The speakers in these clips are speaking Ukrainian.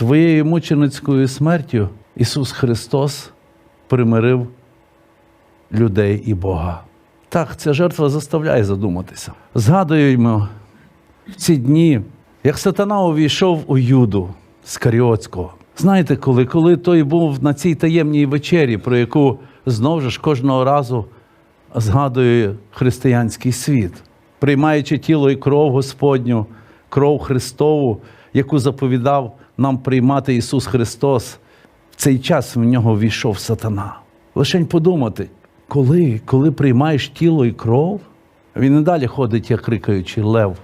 Своєю мученицькою смертю Ісус Христос примирив людей і Бога. Так, ця жертва заставляє задуматися. Згадуємо в ці дні, як сатана увійшов у Юду з Каріотського. Знаєте, коли? Коли той був на цій таємній вечері, про яку знову ж кожного разу згадує християнський світ, приймаючи тіло і кров Господню, кров Христову, яку заповідав нам приймати Ісус Христос, в цей час в нього війшов сатана. Лишень подумати, коли, коли приймаєш тіло і кров, він і далі ходить, як крикаючий лев,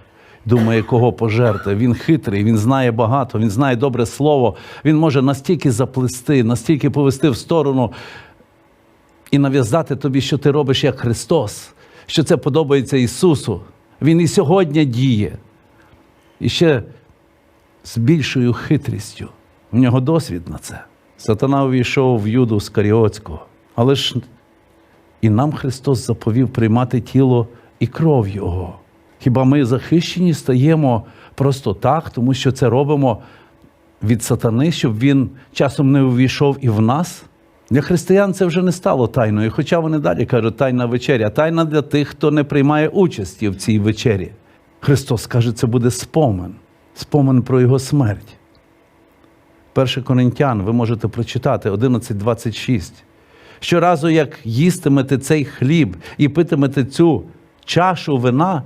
думає, кого пожерти. Він хитрий, він знає багато, він знає добре слово, він може настільки заплести, настільки повести в сторону і нав'язати тобі, що ти робиш як Христос, що це подобається Ісусу. Він і сьогодні діє. І ще з більшою хитрістю. У нього досвід на це. Сатана увійшов в Юду з Каріотського. Але ж і нам Христос заповів приймати тіло і кров Його. Хіба ми захищені стаємо просто так, тому що це робимо від сатани, щоб він часом не увійшов і в нас? Для християн це вже не стало тайною, хоча вони далі кажуть, тайна вечеря, тайна для тих, хто не приймає участі в цій вечері. Христос каже, це буде спомин, спомин про Його смерть. 1 Коринтян, ви можете прочитати 11.26. Щоразу, як їстимете цей хліб і питимете цю чашу вина,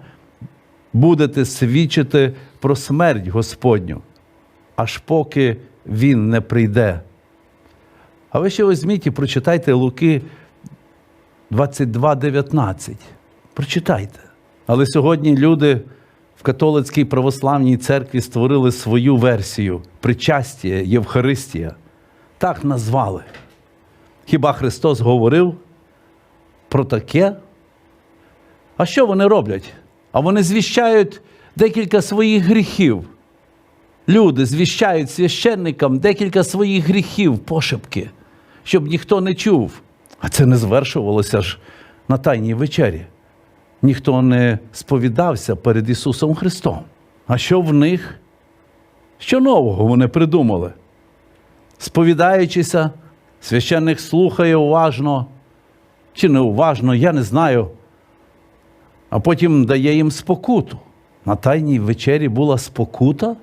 будете свідчити про смерть Господню, аж поки Він не прийде. А ви ще візьміть і прочитайте Луки 22.19. Прочитайте. Але сьогодні люди в католицькій православній церкві створили свою версію причастя, Євхаристія. Так назвали. Хіба Христос говорив про таке? А що вони роблять? А вони звіщають декілька своїх гріхів. Люди звіщають священникам декілька своїх гріхів пошепки, щоб ніхто не чув. А це не звершувалося ж на Тайній вечері. Ніхто не сповідався перед Ісусом Христом. А що в них? Що нового вони придумали? Сповідаючися, священник слухає уважно чи неуважно, я не знаю. А потім дає їм спокуту. На Тайній вечері була спокута.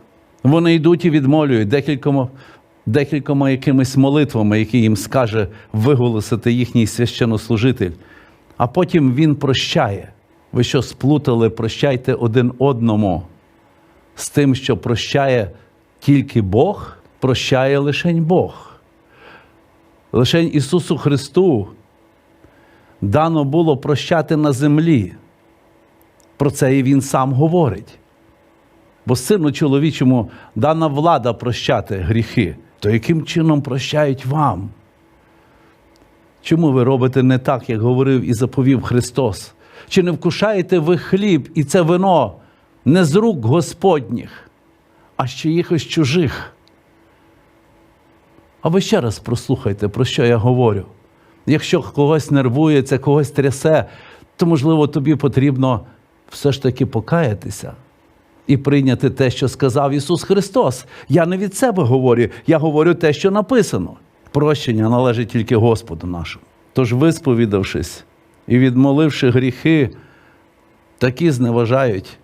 Вони йдуть і відмолюють декількома, декількома якимись молитвами, які їм скаже виголосити їхній священнослужитель. А потім він прощає. Ви що сплутали, прощайте один одному з тим, що прощає тільки Бог, прощає лишень Бог. Лишень Ісусу Христу дано було прощати на землі. Про це і Він сам говорить. Бо сину чоловічому дана влада прощати гріхи, то яким чином прощають вам? Чому ви робите не так, як говорив і заповів Христос? Чи не вкушаєте ви хліб і це вино не з рук Господніх, а з чиїхось чужих? А ви ще раз прослухайте, про що я говорю. Якщо когось нервує, це когось трясе, то, можливо, тобі потрібно все ж таки покаятися і прийняти те, що сказав Ісус Христос. Я не від себе говорю, я говорю те, що написано. Прощення належить тільки Господу нашому. Тож, висповідавшись і відмоливши гріхи, такі зневажають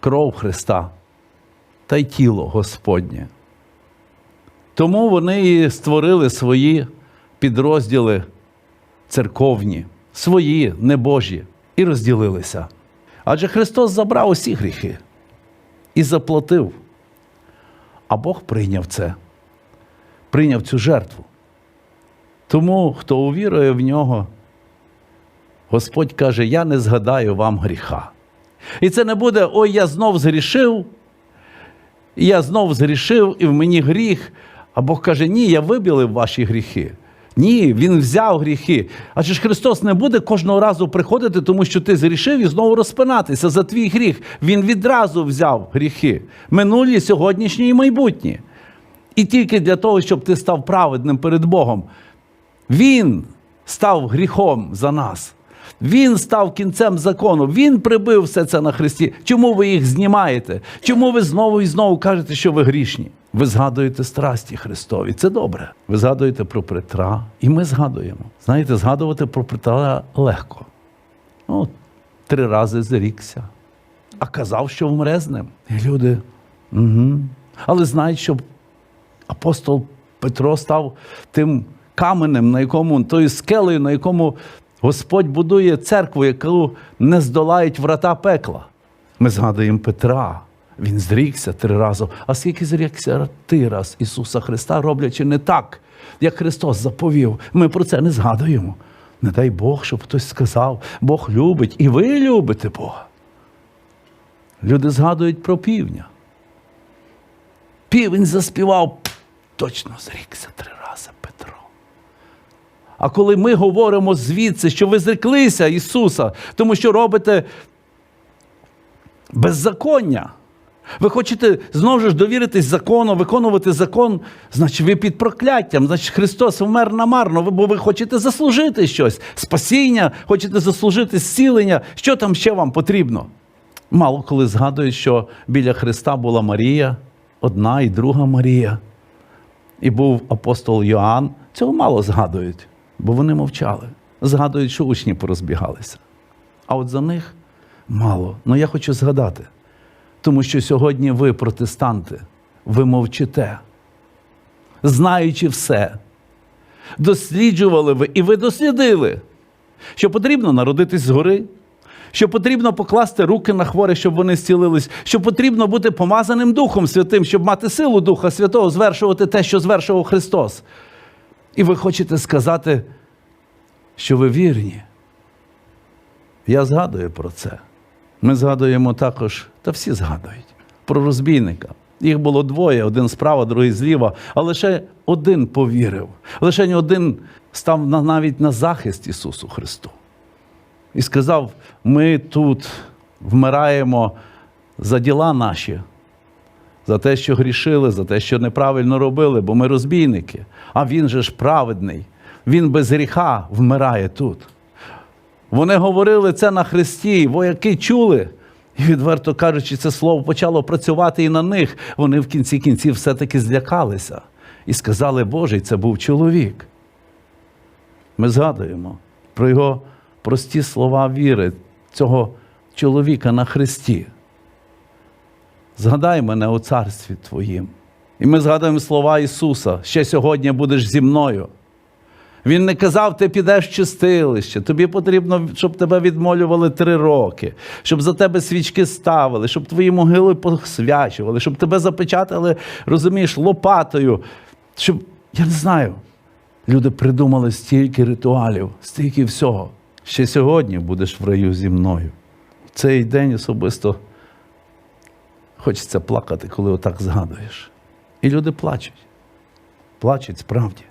кров Христа та й тіло Господнє. Тому вони і створили свої підрозділи церковні, свої небожі, і розділилися. Адже Христос забрав усі гріхи і заплатив. А Бог прийняв це, прийняв цю жертву. Тому, хто увірує в нього, Господь каже: Я не згадаю вам гріха. І це не буде, ой, я знов згрішив, я знов згрішив, і в мені гріх. А Бог каже, ні, я вибілив ваші гріхи. Ні, Він взяв гріхи. Адже ж Христос не буде кожного разу приходити, тому що ти зрішив і знову розпинатися за твій гріх. Він відразу взяв гріхи минулі, сьогоднішні і майбутні. І тільки для того, щоб ти став праведним перед Богом. Він став гріхом за нас. Він став кінцем закону. Він прибив все це на Христі. Чому ви їх знімаєте? Чому ви знову і знову кажете, що ви грішні? Ви згадуєте страсті Христові. Це добре. Ви згадуєте про Петра, і ми згадуємо. Знаєте, згадувати про Петра легко. Ну, три рази зрікся, а казав, що вмре з ним. І люди. Угу. Але знають, що апостол Петро став тим каменем, на якому тою скелею, на якому Господь будує церкву, яку не здолають врата пекла. Ми згадуємо Петра. Він зрікся три рази. А скільки зрікся ти раз Ісуса Христа, роблячи не так, як Христос заповів. Ми про це не згадуємо. Не дай Бог, щоб хтось сказав, Бог любить, і ви любите Бога. Люди згадують про півня. Півень заспівав, точно зрікся три рази. А коли ми говоримо звідси, що ви зреклися Ісуса, тому що робите беззаконня. Ви хочете знову ж довіритись закону, виконувати закон, значить, ви під прокляттям, значить, Христос вмер намарно, бо ви хочете заслужити щось, спасіння, хочете заслужити зцілення. Що там ще вам потрібно? Мало коли згадують, що біля Христа була Марія, одна і друга Марія. І був апостол Йоанн. Цього мало згадують, бо вони мовчали. Згадують, що учні порозбігалися. А от за них мало. Ну я хочу згадати. Тому що сьогодні ви, протестанти, ви мовчите, знаючи все. Досліджували ви і ви дослідили, що потрібно народитись згори, що потрібно покласти руки на хворих, щоб вони зцілились, що потрібно бути помазаним Духом Святим, щоб мати силу Духа Святого, звершувати те, що звершував Христос. І ви хочете сказати, що ви вірні. Я згадую про це. Ми згадуємо також, та всі згадують, про розбійника. Їх було двоє, один справа, другий зліва, а лише один повірив. Лише один став навіть на захист Ісусу Христу. І сказав: ми тут вмираємо за діла наші, за те, що грішили, за те, що неправильно робили, бо ми розбійники. А він же ж праведний. Він без гріха вмирає тут. Вони говорили це на Христі, вояки чули. І, відверто кажучи, це слово почало працювати і на них. Вони в кінці кінців все-таки злякалися і сказали, Боже, це був чоловік. Ми згадуємо про його прості слова віри, цього чоловіка на Христі. Згадай мене у царстві Твоїм. І ми згадуємо слова Ісуса: ще сьогодні будеш зі мною. Він не казав, ти підеш в чистилище, тобі потрібно, щоб тебе відмолювали три роки, щоб за тебе свічки ставили, щоб твої могили посвячували, щоб тебе запечатали, розумієш, лопатою. Щоб, я не знаю, люди придумали стільки ритуалів, стільки всього. Ще сьогодні будеш в раю зі мною. В цей день особисто хочеться плакати, коли отак згадуєш. І люди плачуть. Плачуть справді.